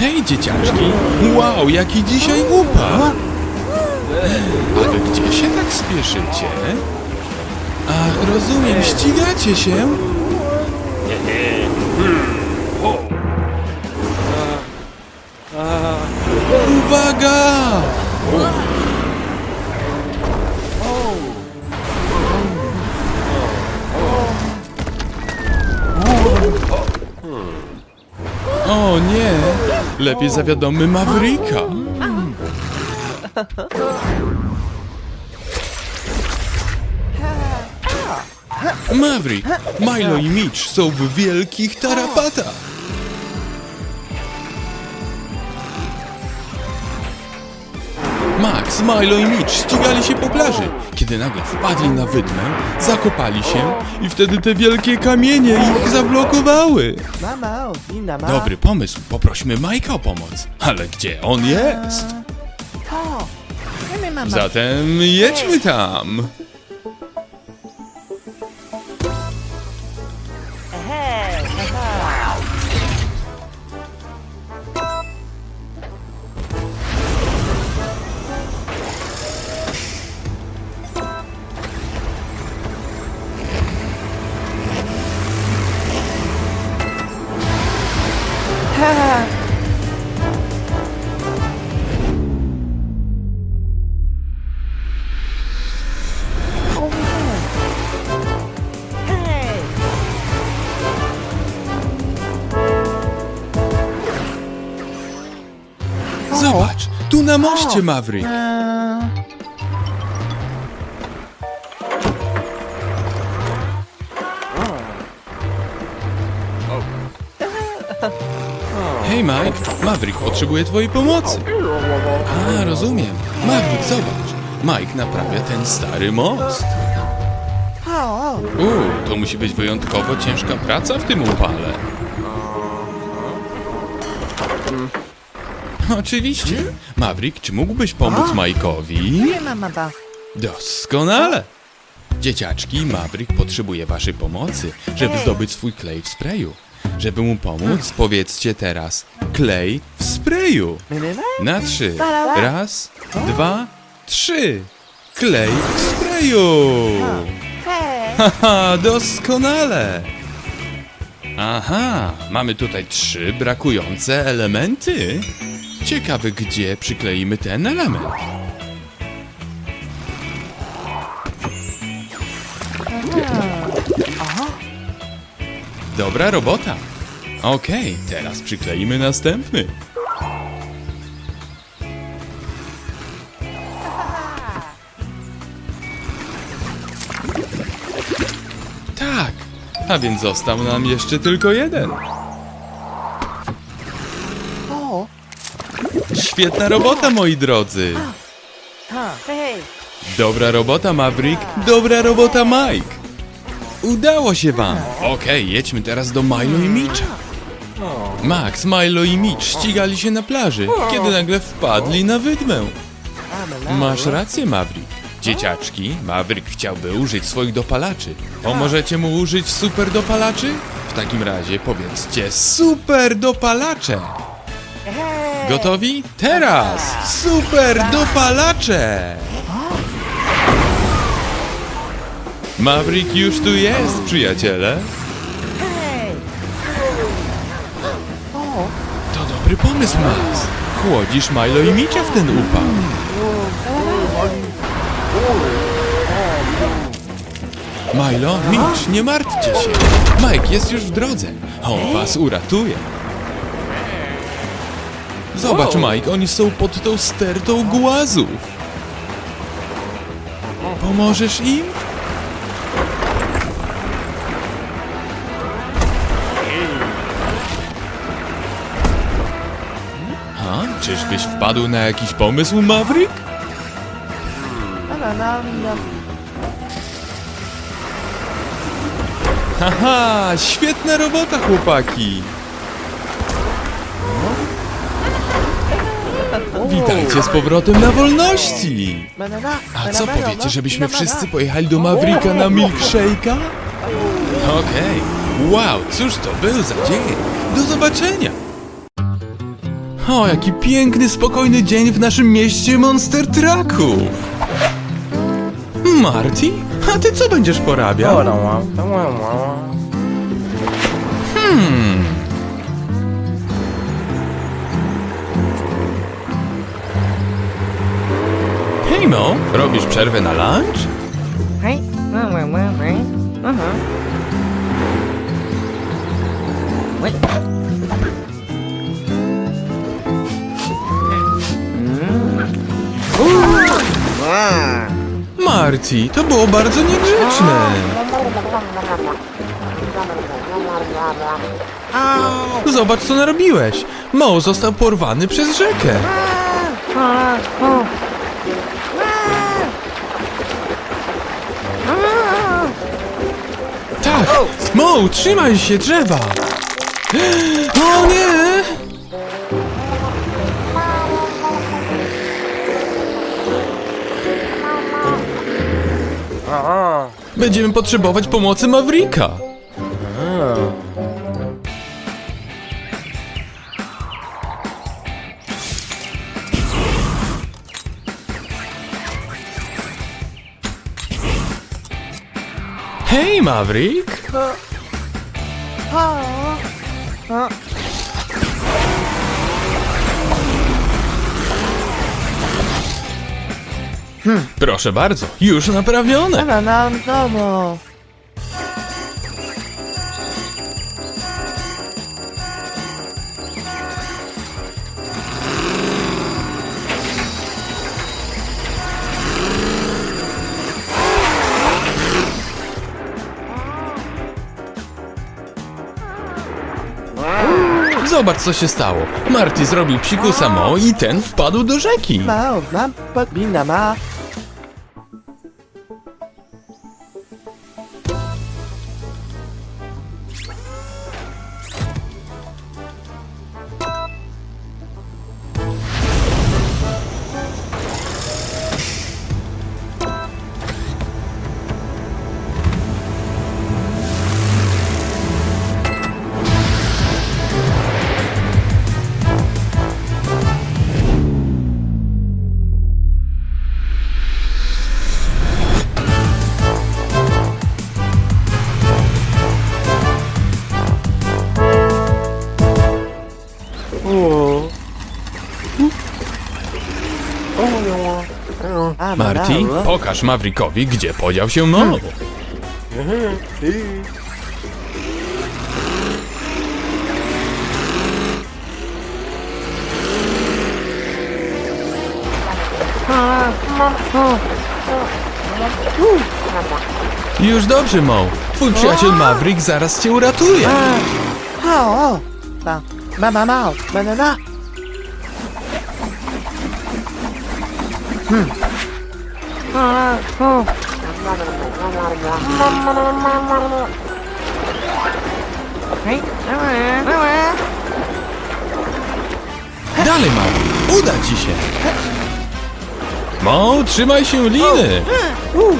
Hej, dzieciaczki! Wow, jaki dzisiaj upał! A wy gdzie się tak spieszycie? Ach, rozumiem, ścigacie się? Uwaga! Lepiej zawiadomy Mavrika. Maverick, Milo i Mitch są w wielkich tarapatach. Max, Milo i Mitch ścigali się po plaży, kiedy nagle wpadli na wydmę, zakopali się i wtedy te wielkie kamienie ich zablokowały. Dobry pomysł, poprośmy Majka o pomoc. Ale gdzie on jest? Zatem jedźmy tam. Zobacz, tu na moście Maverick. Eee, Hej Mike, Maverick potrzebuje twojej pomocy. A, rozumiem. Maverick, zobacz. Mike naprawia ten stary most. Uuu, to musi być wyjątkowo ciężka praca w tym upale. Oczywiście. Maverick, czy mógłbyś pomóc Mike'owi? Wiemy, mama. Doskonale! Dzieciaczki, Maverick potrzebuje waszej pomocy, żeby zdobyć swój klej w sprayu. Żeby mu pomóc, powiedzcie teraz klej w sprayu. Na trzy. Raz, dwa, trzy. Klej w sprayu. Haha, doskonale! Aha, mamy tutaj trzy brakujące elementy. Ciekawe, gdzie przykleimy ten element. Dobra robota. Okej, teraz przykleimy następny. Tak, a więc został nam jeszcze tylko jeden. Świetna robota, moi drodzy. Dobra robota, Maverick. Dobra robota, Mike. Udało się wam. Okej, jedźmy teraz do Milo i Mitcha. Max, Milo i Mitch ścigali się na plaży, kiedy nagle wpadli na wydmę. Masz rację, Maverick. Dzieciaczki, Maverick chciałby użyć swoich dopalaczy. Pomożecie mu użyć super dopalaczy? W takim razie powiedzcie super dopalacze. Gotowi? Teraz! Super dopalacze! Maverick już tu jest, przyjaciele. To dobry pomysł, Max. Chłodzisz Milo i Micia w ten upał. Milo, Mitch, nie martwcie się. Mike jest już w drodze. On was uratuje. Zobacz, Mike, oni są pod tą stertą głazów. Pomożesz im? Ha? Czyżbyś wpadł na jakiś pomysł, Maverick? na, na, na, na. Haha, świetna robota, chłopaki! Witajcie z powrotem na wolności! A co powiecie, żebyśmy wszyscy pojechali do Mavricka na milkshake'a? Okej, wow, cóż to był za dzień! Do zobaczenia! O, jaki piękny, spokojny dzień w naszym mieście Monster Trucków. Marty, a ty co będziesz porabiał? Hmm. Hej Mo, robisz przerwę na lunch? Hej, no, no, no, no. Aha. Wait. Marty, to było bardzo niegrzeczne. Zobacz, co narobiłeś. Mo został porwany przez rzekę. A! Mo, trzymaj się drzewa! O nie! Będziemy potrzebować pomocy Mavrika. Maverick! Proszę bardzo, już naprawione. No, no, no, no. Zobacz, co się stało. Marty zrobił psikusa Mo i ten wpadł do rzeki. Mał, mam podbina ma. Marty, pokaż Mavrickowi, gdzie podział się Mo. Już dobrze, Mo. Twój przyjaciel Maverick zaraz cię uratuje. O, o. Hmm. Dalej, Maverick, uda ci się. Mo, trzymaj się liny. U.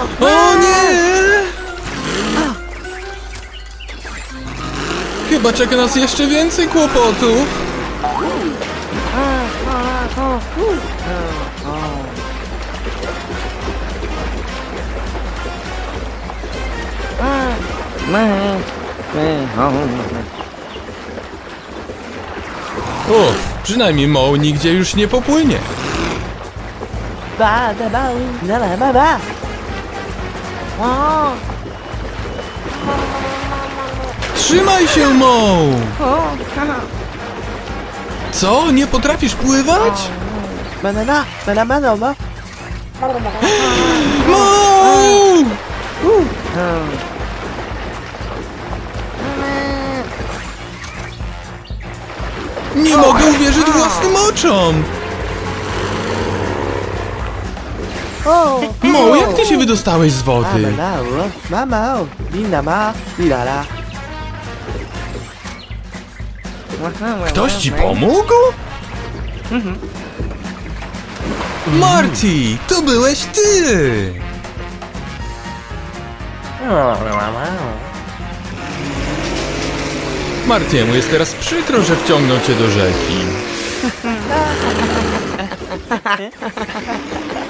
O, O nie! Chyba czeka nas jeszcze więcej kłopotów. Uff, przynajmniej Mo nigdzie już nie popłynie. Ba, ba, da, ba, ba, ba. O, Trzymaj się, Mo! o, haha. Co? Nie potrafisz pływać? Banana, banana, banana. Mo! Nie mogę uwierzyć własnym oczom! O, Mo, jak ty się wydostałeś z wody? Mama, mama, bina ma, bilala. Ktoś ci pomógł? Marty, to byłeś ty! Martiemu jest teraz przykro, że wciągnął cię do rzeki.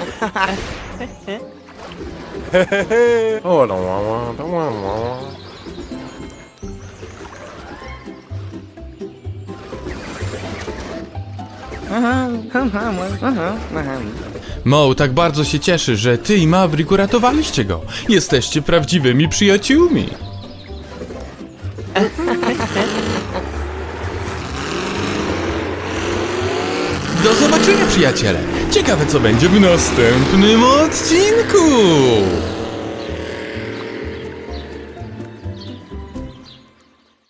Mo tak bardzo się cieszy, że ty i Maverick uratowaliście go. Jesteście prawdziwymi przyjaciółmi. Do zobaczenia, przyjaciele. Ciekawe, co będzie w następnym odcinku.